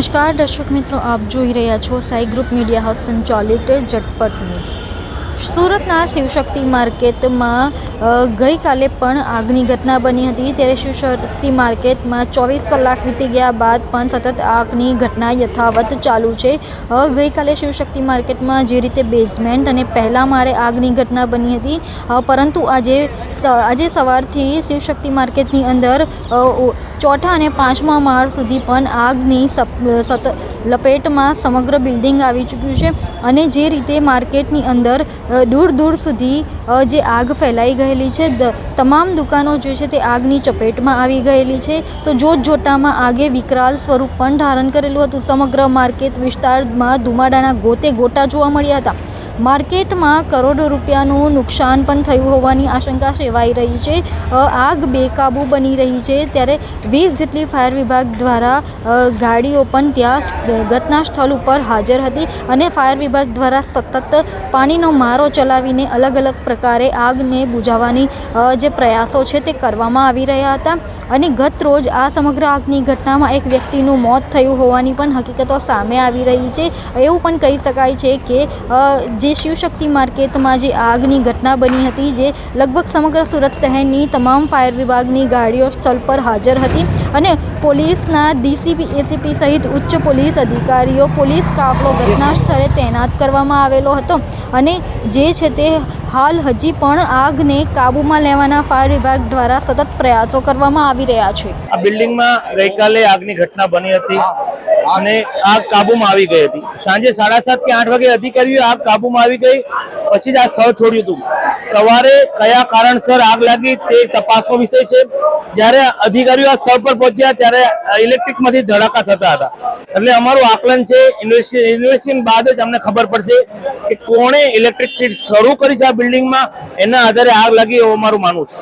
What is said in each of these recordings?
નમસ્કાર, દર્શક મિત્રો, આપ જોઈ રહ્યા છો સાઈ ગ્રુપ મીડિયા હાઉસ સંચાલિત ઝટપટ ન્યૂઝ. સુરતના શિવશક્તિ માર્કેટમાં ગઈકાલે પણ આગની ઘટના બની હતી. ત્યારે શિવશક્તિ માર્કેટમાં ચોવીસ કલાક વીતી ગયા બાદ પણ સતત આગની ઘટના યથાવત ચાલુ છે. ગઈકાલે શિવશક્તિ માર્કેટમાં જે રીતે બેઝમેન્ટ અને પહેલાં મારે આગની ઘટના બની હતી પરંતુ આજે આજે સવારથી શિવશક્તિ માર્કેટની અંદર ચોથા અને પાંચમા માળ સુધી પણ આગની સતત લપેટમાં સમગ્ર બિલ્ડિંગ આવી ચૂક્યું છે અને જે રીતે માર્કેટની અંદર દૂર દૂર સુધી જે આગ ફેલાઈ ગયેલી છે તમામ દુકાનો જે છે તે આગની ચપેટમાં આવી ગયેલી છે, તો જોત જોતામાં આગે વિકરાલ સ્વરૂપ પણ ધારણ કરેલું હતું. સમગ્ર માર્કેટ વિસ્તારમાં ધુમાડાના ગોતે ગોટા જોવા મળ્યા હતા. માર્કેટમાં કરોડો રૂપિયાનું નુકસાન પણ થયું હોવાની આશંકા સેવાઈ રહી છે. આગ બેકાબૂ બની રહી છે. ત્યારે વીસ જેટલી ફાયર વિભાગ દ્વારા ગાડીઓ પણ ત્યાં ઘટના સ્થળ ઉપર હાજર હતી અને ફાયર વિભાગ દ્વારા સતત પાણીનો મારો ચલાવીને અલગ અલગ પ્રકારે આગને બુઝાવવાની જે પ્રયાસો છે તે કરવામાં આવી રહ્યા હતા. અને ગત રોજ આ સમગ્ર આગની ઘટનામાં એક વ્યક્તિનું મોત થયું હોવાની પણ હકીકતો સામે આવી રહી છે. એવું પણ કહી શકાય છે કે અ, શિવશક્તિ માર્કેટમાં જે આગની ઘટના બની હતી, જે લગભગ સમગ્ર સુરત શહેરની તમામ ફાયર વિભાગની ગાડીઓ સ્થળ પર હાજર હતી અને પોલીસના ડીસીપી, એસીપી સહિત ઉચ્ચ પોલીસ અધિકારીઓ પોલીસ કાફલો ઘટના સ્થળે તૈનાત કરવામાં આવેલો હતો અને જે છે તે હાલ હજી પણ આગને કાબૂમાં લેવાના ફાયર વિભાગ દ્વારા સતત પ્રયાસો કરવામાં આવી રહ્યા છે. આ બિલ્ડિંગમાં ગઈકાલે આગની ઘટના બની હતી. અને આગ કાબુમાં આવી ગઈ હતી. સાંજે સાડા સાત કે આઠ વાગે અધિકારીઓ આગ કાબુમાં આવી ગઈ. પછી જ આ સ્થળ છોડ્યું હતું. સવારે કયા કારણસર આગ લાગી તે તપાસનો વિષય છે. જ્યારે અધિકારીઓ આ સ્થળ પર પહોંચ્યા ત્યારે ઇલેક્ટ્રિકમાંથી ધડાકા થતા હતા. એટલે અમારું આકલન છે ઇન્વેસ્ટિગેશન બાદ જ અમને ખબર પડશે કે કોણે ઇલેક્ટ્રિક કીટ શરૂ કરી છે આ બિલ્ડિંગમાં. એના આધારે આગ લાગી એવું અમારું માનવું છે.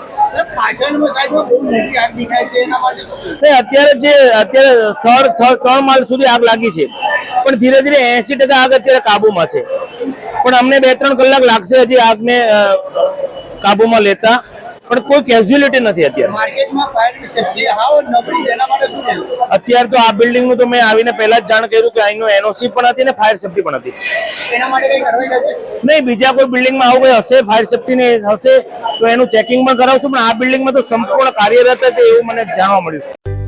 અત્યારે જે અત્યારે થર્ડ ત્રણ માળ સુધી આગ લાગી છે. પણ ધીરે ધીરે એસી ટકા આગ અત્યારે કાબુમાં છે. પણ અમને બે ત્રણ કલાક લાગશે હજી આગને કાબુમાં લેતા. પણ કોઈ કેઝ્યુઅલિટી નથી અત્યારે. અત્યારે તો આ બિલ્ડિંગનું તો મેં આવીને પહેલા જ જાણ કર્યું કે અહીંનું એનઓસી પણ હતી ને ફાયર સેફટી પણ હતી. નહીં બીજા કોઈ બિલ્ડિંગમાં આવું કોઈ હશે ફાયર સેફટી ને હશે તો એનું ચેકિંગ પણ કરાવશું પણ આ બિલ્ડિંગમાં તો સંપૂર્ણ કાર્યરત હતી એવું મને જાણવા મળ્યું.